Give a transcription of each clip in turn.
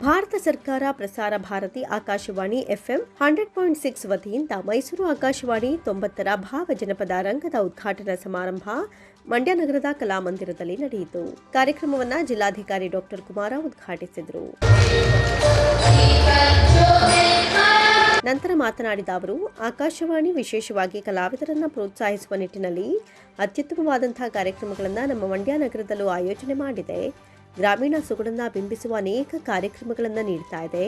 ಭಾರತ ಸರ್ಕಾರ Prasar Bharati Akashvani FM hundred point six ವತಿಯಿಂದ ಮೈಸೂರು ಆಕಾಶವಾಣಿ ತೊಂಬತ್ತರ ಭಾವ ಜನಪದ ರಂಗದ ಉದ್ಘಾಟನಾ ಸಮಾರಂಭ ಮಂಡ್ಯ ನಗರದ ಕಲಾಮಂದಿರದಲ್ಲಿ ನಡೆಯಿತು. ಕಾರ್ಯಕ್ರಮವನ್ನು ಜಿಲ್ಲಾಧಿಕಾರಿ ಡಾಕ್ಟರ್ ಕುಮಾರ ಉದ್ಘಾಟಿಸಿದರು. ನಂತರ ಮಾತನಾಡಿದ ಅವರು, ಆಕಾಶವಾಣಿ ವಿಶೇಷವಾಗಿ ಕಲಾವಿದರನ್ನ ಪ್ರೋತ್ಸಾಹಿಸುವ ನಿಟ್ಟಿನಲ್ಲಿ ಅತ್ಯುತ್ತಮವಾದಂತಹ ಕಾರ್ಯಕ್ರಮಗಳನ್ನು ನಮ್ಮ ಮಂಡ್ಯ ನಗರದಲ್ಲೂ ಆಯೋಜನೆ ಮಾಡಿದೆ. ಗ್ರಾಮೀಣ ಸೊಗಡನ್ನು ಬಿಂಬಿಸುವ ಅನೇಕ ಕಾರ್ಯಕ್ರಮಗಳನ್ನು ನೀಡ್ತಾ ಇದೆ.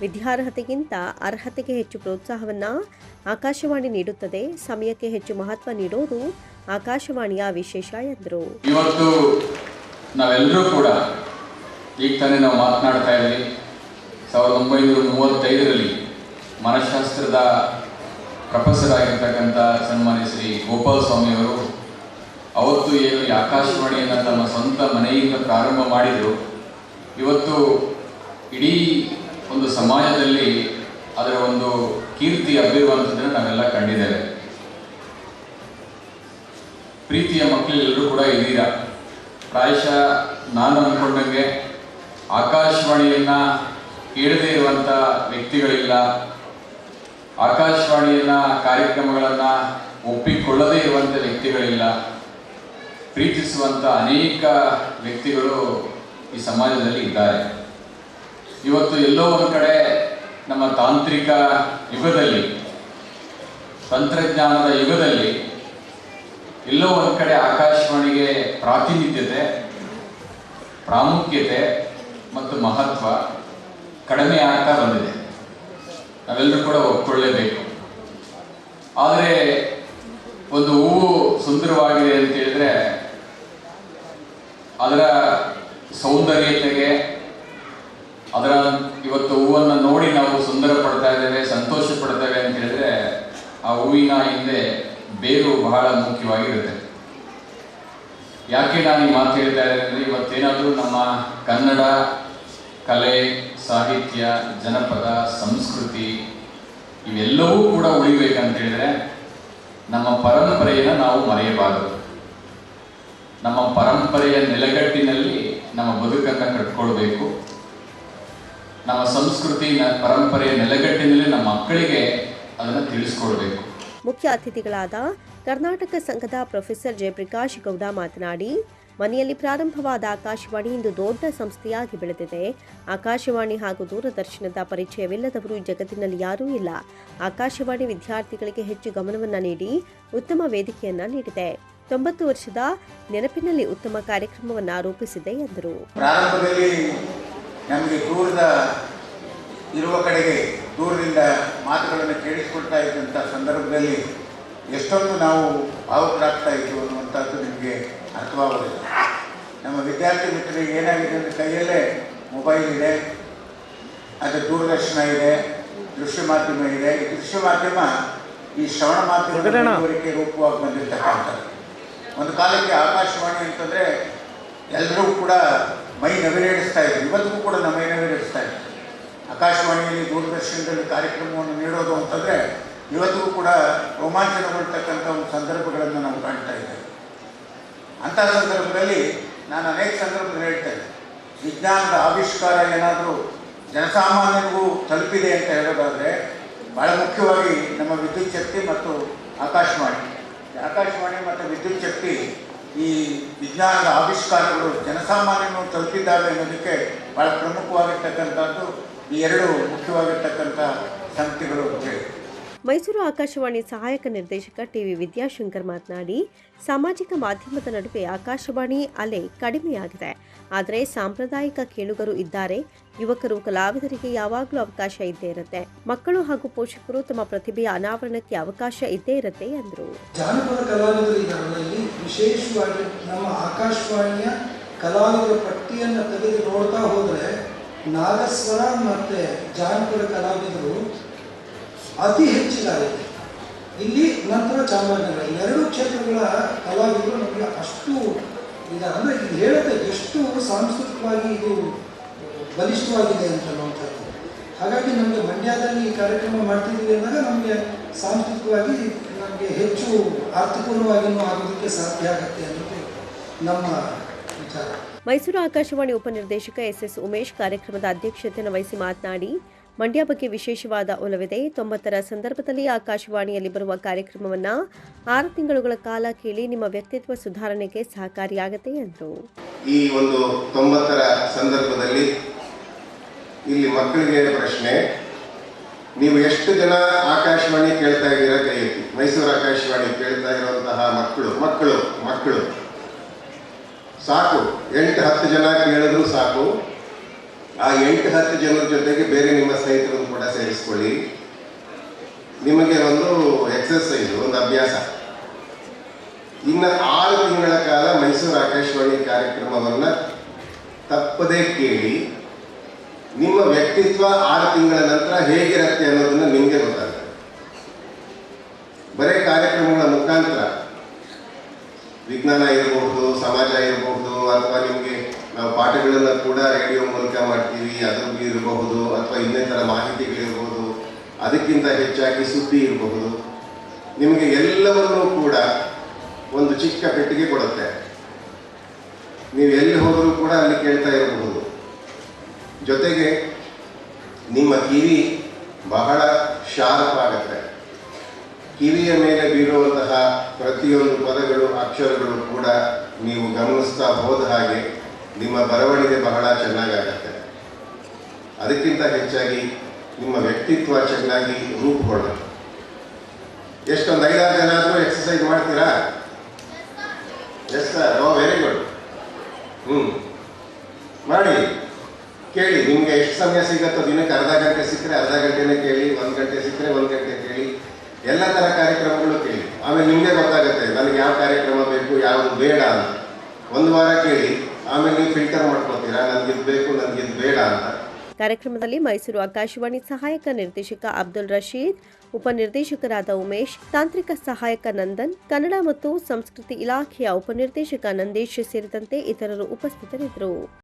ವಿದ್ಯಾರ್ಹತೆಗಿಂತ ಅರ್ಹತೆಗೆ ಹೆಚ್ಚು ಪ್ರೋತ್ಸಾಹವನ್ನು ಆಕಾಶವಾಣಿ ನೀಡುತ್ತದೆ. ಸಮಯಕ್ಕೆ ಹೆಚ್ಚು ಮಹತ್ವ ನೀಡೋದು ಆಕಾಶವಾಣಿಯ ವಿಶೇಷ ಎಂದರು. ಇವತ್ತು ನಾವೆಲ್ಲರೂ ಕೂಡ ಈಗ ತಾನೇ ನಾವು ಮಾತನಾಡ್ತಾ ಇದ್ವಿ ಸಾವಿರದ ಒಂಬೈನೂರ ಮೂವತ್ತೈದರಲ್ಲಿ ಮನಃಶಾಸ್ತ್ರದ ಪ್ರೊಫೆಸರ್ ಆಗಿರ್ತಕ್ಕಂಥ ಸನ್ಮಾನ್ಯ ಶ್ರೀ ಗೋಪಾಲ ಸ್ವಾಮಿಯವರು ಅವತ್ತು ಏನು ಆಕಾಶವಾಣಿಯನ್ನು ತಮ್ಮ ಸ್ವಂತ ಮನೆಯಿಂದ ಪ್ರಾರಂಭ ಮಾಡಿದರು. ಇವತ್ತು ಇಡೀ ಒಂದು ಸಮಾಜದಲ್ಲಿ ಅದರ ಒಂದು ಕೀರ್ತಿ ಹಬ್ಬಿರುವಂಥದ್ದನ್ನು ನಾವೆಲ್ಲ ಕಂಡಿದ್ದೇವೆ. ಪ್ರೀತಿಯ ಮಕ್ಕಳೆಲ್ಲರೂ ಕೂಡ ಇದ್ದೀರಾ? ಪ್ರಾಯಶಃ ನಾನು ಅಂದ್ಕೊಂಡಂಗೆ ಆಕಾಶವಾಣಿಯನ್ನು ಕೇಳದೇ ಇರುವಂಥ ವ್ಯಕ್ತಿಗಳಿಲ್ಲ. ಆಕಾಶವಾಣಿಯನ್ನ ಕಾರ್ಯಕ್ರಮಗಳನ್ನು ಒಪ್ಪಿಕೊಳ್ಳದೇ ಇರುವಂಥ ವ್ಯಕ್ತಿಗಳಿಲ್ಲ. ಪ್ರೀತಿಸುವಂಥ ಅನೇಕ ವ್ಯಕ್ತಿಗಳು ಈ ಸಮಾಜದಲ್ಲಿ ಇದ್ದಾರೆ. ಇವತ್ತು ಎಲ್ಲೋ ಒಂದು ಕಡೆ ನಮ್ಮ ತಾಂತ್ರಿಕ ಯುಗದಲ್ಲಿ, ತಂತ್ರಜ್ಞಾನದ ಯುಗದಲ್ಲಿ ಎಲ್ಲೋ ಒಂದು ಕಡೆ ಆಕಾಶವಾಣಿಗೆ ಪ್ರಾತಿನಿಧ್ಯತೆ, ಪ್ರಾಮುಖ್ಯತೆ ಮತ್ತು ಮಹತ್ವ ಕಡಿಮೆ ಆಗ್ತಾ ಬಂದಿದೆ. ನಾವೆಲ್ಲರೂ ಕೂಡ ಒಪ್ಕೊಳ್ಳೇಬೇಕು. ಆದರೆ ಒಂದು ಹೂವು ಸುಂದರವಾಗಿದೆ ಅಂತ ಹೇಳಿದ್ರೆ ಅದರ ಸೌಂದರ್ಯತೆಗೆ, ಅದರ ಇವತ್ತು ಹೂವನ್ನು ನೋಡಿ ನಾವು ಸುಂದರ ಪಡ್ತಾ ಇದ್ದೇವೆ ಸಂತೋಷ ಪಡ್ತೇವೆ ಅಂತ ಹೇಳಿದ್ರೆ ಆ ಹೂವಿನ ಹಿಂದೆ ಬೇರು ಬಹಳ ಮುಖ್ಯವಾಗಿರುತ್ತೆ. ಯಾಕೆ ನಾನು ಈ ಮಾತು ಹೇಳ್ತಾ ಇದ್ದೇನೆ ಇವತ್ತೇನಾದರೂ ನಮ್ಮ ಕನ್ನಡ ಕಲೆ, ಸಾಹಿತ್ಯ, ಜನಪದ, ಸಂಸ್ಕೃತಿ ಇವೆಲ್ಲವೂ ಕೂಡ ಉಳಿಬೇಕಂತ ಹೇಳಿದ್ರೆ ನಮ್ಮ ಪರಂಪರೆಯನ್ನು ನಾವು ಮರೆಯಬಾರದು. ನಮ್ಮ ಪರಂಪರೆಯ ನೆಲೆಗಟ್ಟಿನಲ್ಲಿ ನಮ್ಮ ಬದುಕನ್ನು ಕಟ್ಕೊಳ್ಬೇಕು. ನಮ್ಮ ಸಂಸ್ಕೃತಿ ಪರಂಪರೆಯ ನೆಲೆಗಟ್ಟಿನಲ್ಲಿ ನಮ್ಮ ಮಕ್ಕಳಿಗೆ ಅದನ್ನು ತಿಳಿಸ್ಕೊಡ್ಬೇಕು. ಮುಖ್ಯ ಅತಿಥಿಗಳಾದ ಕರ್ನಾಟಕ ಸಂಘದ ಪ್ರೊಫೆಸರ್ ಜಯಪ್ರಕಾಶ್ ಗೌಡ ಮಾತನಾಡಿ, ಮನೆಯಲ್ಲಿ ಪ್ರಾರಂಭವಾದ ಆಕಾಶವಾಣಿ ಇಂದು ದೊಡ್ಡ ಸಂಸ್ಥೆಯಾಗಿ ಬೆಳೆದಿದೆ. ಆಕಾಶವಾಣಿ ಹಾಗೂ ದೂರದರ್ಶನದ ಪರಿಚಯವಿಲ್ಲದವರು ಈ ಜಗತ್ತಿನಲ್ಲಿ ಯಾರೂ ಇಲ್ಲ. ಆಕಾಶವಾಣಿ ವಿದ್ಯಾರ್ಥಿಗಳಿಗೆ ಹೆಚ್ಚು ಗಮನವನ್ನು ನೀಡಿ ಉತ್ತಮ ವೇದಿಕೆಯನ್ನು ನೀಡಿದೆ. ತೊಂಬತ್ತು ವರ್ಷದ ನೆನಪಿನಲ್ಲಿ ಉತ್ತಮ ಕಾರ್ಯಕ್ರಮವನ್ನು ರೂಪಿಸಿದೆ ಎಂದರು. ಪ್ರಾರಂಭದಲ್ಲಿ ನಮಗೆ ದೂರದ ಇರುವ ಕಡೆಗೆ ದೂರದಿಂದ ಮಾತುಗಳನ್ನು ಕೇಳಿಸಿಕೊಳ್ತಾ ಇದ್ದಂಥ ಸಂದರ್ಭದಲ್ಲಿ ಎಷ್ಟೊಂದು ನಾವು ಭಾವುಕರಾಗ್ತಾ ಇದ್ದೀವಿ ಅನ್ನುವಂಥದ್ದು ನಿಮಗೆ ಅರ್ಥವಾಗುವುದಿಲ್ಲ ನಮ್ಮ ವಿದ್ಯಾರ್ಥಿ ಮಿತ್ರರಿಗೆ ಏನಾಗಿದೆ ಅಂದರೆ ಕೈಯಲ್ಲೇ ಮೊಬೈಲ್ ಇದೆ ಅದು ದೂರದರ್ಶನ ಇದೆ ದೃಶ್ಯ ಮಾಧ್ಯಮ ಇದೆ. ಈ ದೃಶ್ಯ ಮಾಧ್ಯಮ ಈ ಶ್ರವಣ ಮಾಧ್ಯಮದ ರೂಪವಾಗಿ ಬಂದಿರತಕ್ಕಂಥದ್ದು. ಒಂದು ಕಾಲಕ್ಕೆ ಆಕಾಶವಾಣಿ ಅಂತಂದರೆ ಎಲ್ಲರೂ ಕೂಡ ಮೈ ನವಿರೇಡಿಸ್ತಾ ಇದ್ರು. ಇವತ್ತಿಗೂ ಕೂಡ ನಮ್ಮ ಮೈ ನವಿರೇಡಿಸ್ತಾ ಇದ್ರು. ಆಕಾಶವಾಣಿಯಲ್ಲಿ ದೂರದರ್ಶನದಲ್ಲಿ ಕಾರ್ಯಕ್ರಮವನ್ನು ನೀಡೋದು ಅಂತಂದರೆ ಇವತ್ತಿಗೂ ಕೂಡ ರೋಮಾಂಚನಗೊಳ್ತಕ್ಕಂಥ ಒಂದು ಸಂದರ್ಭಗಳನ್ನು ನಾವು ಕಾಣ್ತಾ ಇದ್ದೇವೆ. ಅಂಥ ಸಂದರ್ಭದಲ್ಲಿ ನಾನು ಅನೇಕ ಸಂದರ್ಭದಲ್ಲಿ ಹೇಳ್ತೇನೆ ವಿಜ್ಞಾನದ ಆವಿಷ್ಕಾರ ಏನಾದರೂ ಜನಸಾಮಾನ್ಯರಿಗೂ ತಲುಪಿದೆ ಅಂತ ಹೇಳೋದಾದರೆ ಭಾಳ ಮುಖ್ಯವಾಗಿ ನಮ್ಮ ವಿದ್ಯುಚ್ಛಕ್ತಿ ಮತ್ತು ಆಕಾಶವಾಣಿ. ಆಕಾಶವಾಣಿ ವಿದ್ಯುತ್ ಶಕ್ತಿ ಈ ವಿಜ್ಞಾನದ ಆವಿಷ್ಕಾರಗಳು ಜನಸಾಮಾನ್ಯನು ತಲುಪಿದ್ದಾವೆ ಅನ್ನೋದಕ್ಕೆ ಭಾಳ ಪ್ರಮುಖವಾಗಿರ್ತಕ್ಕಂಥದ್ದು ಈ ಎರಡು ಮುಖ್ಯವಾಗಿರ್ತಕ್ಕಂಥ ಹೇಳಿ ಮೈಸೂರು ಆಕಾಶವಾಣಿ ಸಹಾಯಕ ನಿರ್ದೇಶಕ ಟಿ ವಿ ವಿದ್ಯಾಶಂಕರ್ ಮಾತನಾಡಿ, ಸಾಮಾಜಿಕ ಮಾಧ್ಯಮದ ನಡುವೆ ಆಕಾಶವಾಣಿ ಅಲೆ ಕಡಿಮೆಯಾಗಿದೆ. ಆದರೆ ಸಾಂಪ್ರದಾಯಿಕ ಕೇಳುಗರು ಇದ್ದಾರೆ. ಯುವಕರು, ಕಲಾವಿದರಿಗೆ ಯಾವಾಗಲೂ ಅವಕಾಶ ಇದ್ದೇ ಇರುತ್ತೆ. ಮಕ್ಕಳು ಹಾಗೂ ಪೋಷಕರು ತಮ್ಮ ಪ್ರತಿಭೆಯ ಅನಾವರಣಕ್ಕೆ ಅವಕಾಶ ಇದ್ದೇ ಇರುತ್ತೆ ಎಂದರು. ಜಾನಪದ ವಿಶೇಷವಾಗಿ ನಮ್ಮ ಆಕಾಶವಾಣಿಯ ಕಲಾವಿದರ ಪಟ್ಟಿಯನ್ನು ತೆಗೆದು ನೋಡ್ತಾ ಹೋದರೆ ನಾಗಸ್ವರ ಮತ್ತು ಜಾನಪದ ಕಲಾವಿದರು ಅತಿ ಹೆಚ್ಚಿದಾಗಿದೆ. ಇಲ್ಲಿ ನಂತರ ಚಾಮರಾಜನಗರ. ಎರಡು ಕ್ಷೇತ್ರಗಳ ಕಲಾವಿದರು ನಮಗೆ ಅಷ್ಟು ಇದ, ಅಂದರೆ ಇದು ಹೇಳುತ್ತೆ ಎಷ್ಟು ಸಾಂಸ್ಕೃತಿಕವಾಗಿ ಇದು ಬಲಿಷ್ಠವಾಗಿದೆ ಅಂತ ಅನ್ನುವಂಥದ್ದು. ಹಾಗಾಗಿ ನಮಗೆ ಮಂಡ್ಯದಲ್ಲಿ ಈ ಕಾರ್ಯಕ್ರಮ ಮಾಡ್ತಿದ್ದೀವಿ ಅಂದಾಗ ನಮಗೆ ಸಾಂಸ್ಕೃತಿಕವಾಗಿ ನಮಗೆ ಹೆಚ್ಚು ಅರ್ಥಪೂರ್ಣವಾಗಿಯೂ ಆಗೋದಕ್ಕೆ ಸಾಧ್ಯ ಆಗುತ್ತೆ ಅನ್ನೋದು ನಮ್ಮ ವಿಚಾರ. ಮೈಸೂರು ಆಕಾಶವಾಣಿ ಉಪನಿರ್ದೇಶಕ ಎಸ್ ಎಸ್ ಉಮೇಶ್ ಕಾರ್ಯಕ್ರಮದ ಅಧ್ಯಕ್ಷತೆಯನ್ನು ವಹಿಸಿ ಮಾತನಾಡಿ ಮಂಡ್ಯ ಬಗ್ಗೆ ವಿಶೇಷವಾದ ಒಲವಿದೆ. ತೊಂಬತ್ತರ ಸಂದರ್ಭದಲ್ಲಿ ಆಕಾಶವಾಣಿಯಲ್ಲಿ ಬರುವ ಕಾರ್ಯಕ್ರಮವನ್ನು ಆರು ತಿಂಗಳುಗಳ ಕಾಲ ಕೇಳಿ ನಿಮ್ಮ ವ್ಯಕ್ತಿತ್ವ ಸುಧಾರಣೆಗೆ ಸಹಕಾರಿಯಾಗತ್ತೆ ಎಂದರು ಈ ಒಂದು ತೊಂಬತ್ತರ ಸಂದರ್ಭದಲ್ಲಿ ಇಲ್ಲಿ ಮಕ್ಕಳಿಗೆ ಪ್ರಶ್ನೆ, ನೀವು ಎಷ್ಟು ಜನ ಆಕಾಶವಾಣಿ ಕೇಳ್ತಾ ಇದ್ದೀರಾ ಕೈ ಮೈಸೂರು ಆಕಾಶವಾಣಿ ಕೇಳ್ತಾ ಇರುವಂತಹ ಮಕ್ಕಳು ಮಕ್ಕಳು ಮಕ್ಕಳು. ಸಾಕು, ಎಂಟು ಹತ್ತು ಜನ ಕೇಳಿದ್ರು ಸಾಕು. ಆ ಎಂಟು, ಹತ್ತು ಜನರ ಜೊತೆಗೆ ಬೇರೆ ನಿಮ್ಮ ಸ್ನೇಹಿತರನ್ನು ಕೂಡ ಸೇರಿಸ್ಕೊಳ್ಳಿ. ನಿಮಗೆ ಒಂದು ಎಕ್ಸಸೈಸ್ ಒಂದು ಅಭ್ಯಾಸ. ಇನ್ನು ಆರು ತಿಂಗಳ ಕಾಲ ಮೈಸೂರು ಆಕಾಶವಾಣಿ ಕಾರ್ಯಕ್ರಮವನ್ನು ತಪ್ಪದೇ ಕೇಳಿ, ನಿಮ್ಮ ವ್ಯಕ್ತಿತ್ವ ಆರು ತಿಂಗಳ ನಂತರ ಹೇಗಿರುತ್ತೆ ಅನ್ನೋದನ್ನು ನಿಮಗೆ ಗೊತ್ತಾಗುತ್ತೆ. ಬರೀ ಕಾರ್ಯಕ್ರಮಗಳ ಮುಖಾಂತರ. ವಿಜ್ಞಾನ ಇರಬಹುದು ಸಮಾಜ ಇರಬಹುದು ಅಥವಾ ನಿಮಗೆ ನಾವು ಪಾಠಗಳನ್ನು ಕೂಡ ರೇಡಿಯೋ ಮೂಲಕ ಮಾಡ್ತೀವಿ ಅದು ಇರಬಹುದು, ಅಥವಾ ಇನ್ನಿತರ ಮಾಹಿತಿಗಳಿರ್ಬೋದು, ಅದಕ್ಕಿಂತ ಹೆಚ್ಚಾಗಿ ಸುದ್ದಿ ಇರಬಹುದು. ನಿಮಗೆ ಎಲ್ಲವನ್ನೂ ಕೂಡ ಒಂದು ಚಿಕ್ಕ ಪೆಟ್ಟಿಗೆ ಕೊಡುತ್ತೆ. ನೀವು ಎಲ್ಲಿ ಹೋದರೂ ಕೂಡ ಅಲ್ಲಿ ಕೇಳ್ತಾ ಇರಬಹುದು. ಜೊತೆಗೆ ನಿಮ್ಮ ಕಿವಿ ಬಹಳ ಶಾರ್ಪ್ ಆಗುತ್ತೆ. ಕಿವಿಯ ಮೇಲೆ ಬೀರುವಂತಹ ಪ್ರತಿಯೊಂದು ಪದಗಳು, ಅಕ್ಷರಗಳು ಕೂಡ ನೀವು ಗಮನಿಸ್ತಾ ಹೋದ ಹಾಗೆ ನಿಮ್ಮ ಬರವಣಿಗೆ ಬಹಳ ಚೆನ್ನಾಗಾಗತ್ತೆ. ಅದಕ್ಕಿಂತ ಹೆಚ್ಚಾಗಿ ನಿಮ್ಮ ವ್ಯಕ್ತಿತ್ವ ಚೆನ್ನಾಗಿ ರೂಪುಗೊಳ್ಳುತ್ತೆ ಎಷ್ಟೊಂದು ಐದಾರು ಜನ ಆದರೂ ಎಕ್ಸಸೈಸ್ ಮಾಡ್ತೀರಾ? Yes sir oh very good ಹ್ಞೂ ಮಾಡಿ. ಕೇಳಿ, ನಿಮಗೆ ಎಷ್ಟು ಸಮಯ ಸಿಗತ್ತೋ ದಿನಕ್ಕೆ ಅರ್ಧ ಗಂಟೆ ಸಿಕ್ಕರೆ ಅರ್ಧ ಗಂಟೆನೇ ಕೇಳಿ, ಒಂದು ಗಂಟೆ ಸಿಕ್ಕರೆ ಒಂದು ಗಂಟೆ ಕೇಳಿ. ಎಲ್ಲ ಥರ ಕಾರ್ಯಕ್ರಮಗಳು ಕೇಳಿ. ಆಮೇಲೆ ನಿಮಗೆ ಗೊತ್ತಾಗುತ್ತೆ ನನಗೆ ಯಾವ ಕಾರ್ಯಕ್ರಮ ಬೇಕು, ಯಾವುದು ಬೇಡ ಅಂತ. ಒಂದು ವಾರ ಕೇಳಿ, ಆಮೇಲೆ ನೀವು ಫಿಲ್ಟರ್ ಮಾಡ್ಕೊತೀರಾ ನನಗಿದು ಬೇಕು ನನಗಿದು ಬೇಡ ಅಂತ. ಕಾರ್ಯಕ್ರಮದಲ್ಲಿ ಮೈಸೂರು ಆಕಾಶವಾಣಿ ಸಹಾಯಕ ನಿರ್ದೇಶಕ ಅಬ್ದುಲ್ ರಶೀದ್, ಉಪನಿರ್ದೇಶಕರಾದ ಉಮೇಶ್, ತಾಂತ್ರಿಕ ಸಹಾಯಕ ನಂದನ್, ಕನ್ನಡ ಮತ್ತು ಸಂಸ್ಕೃತಿ ಇಲಾಖೆಯ ಉಪನಿರ್ದೇಶಕ ನಂದೇಶ್ ಸೇರಿದಂತೆ ಇತರರು ಉಪಸ್ಥಿತರಿದ್ದರು.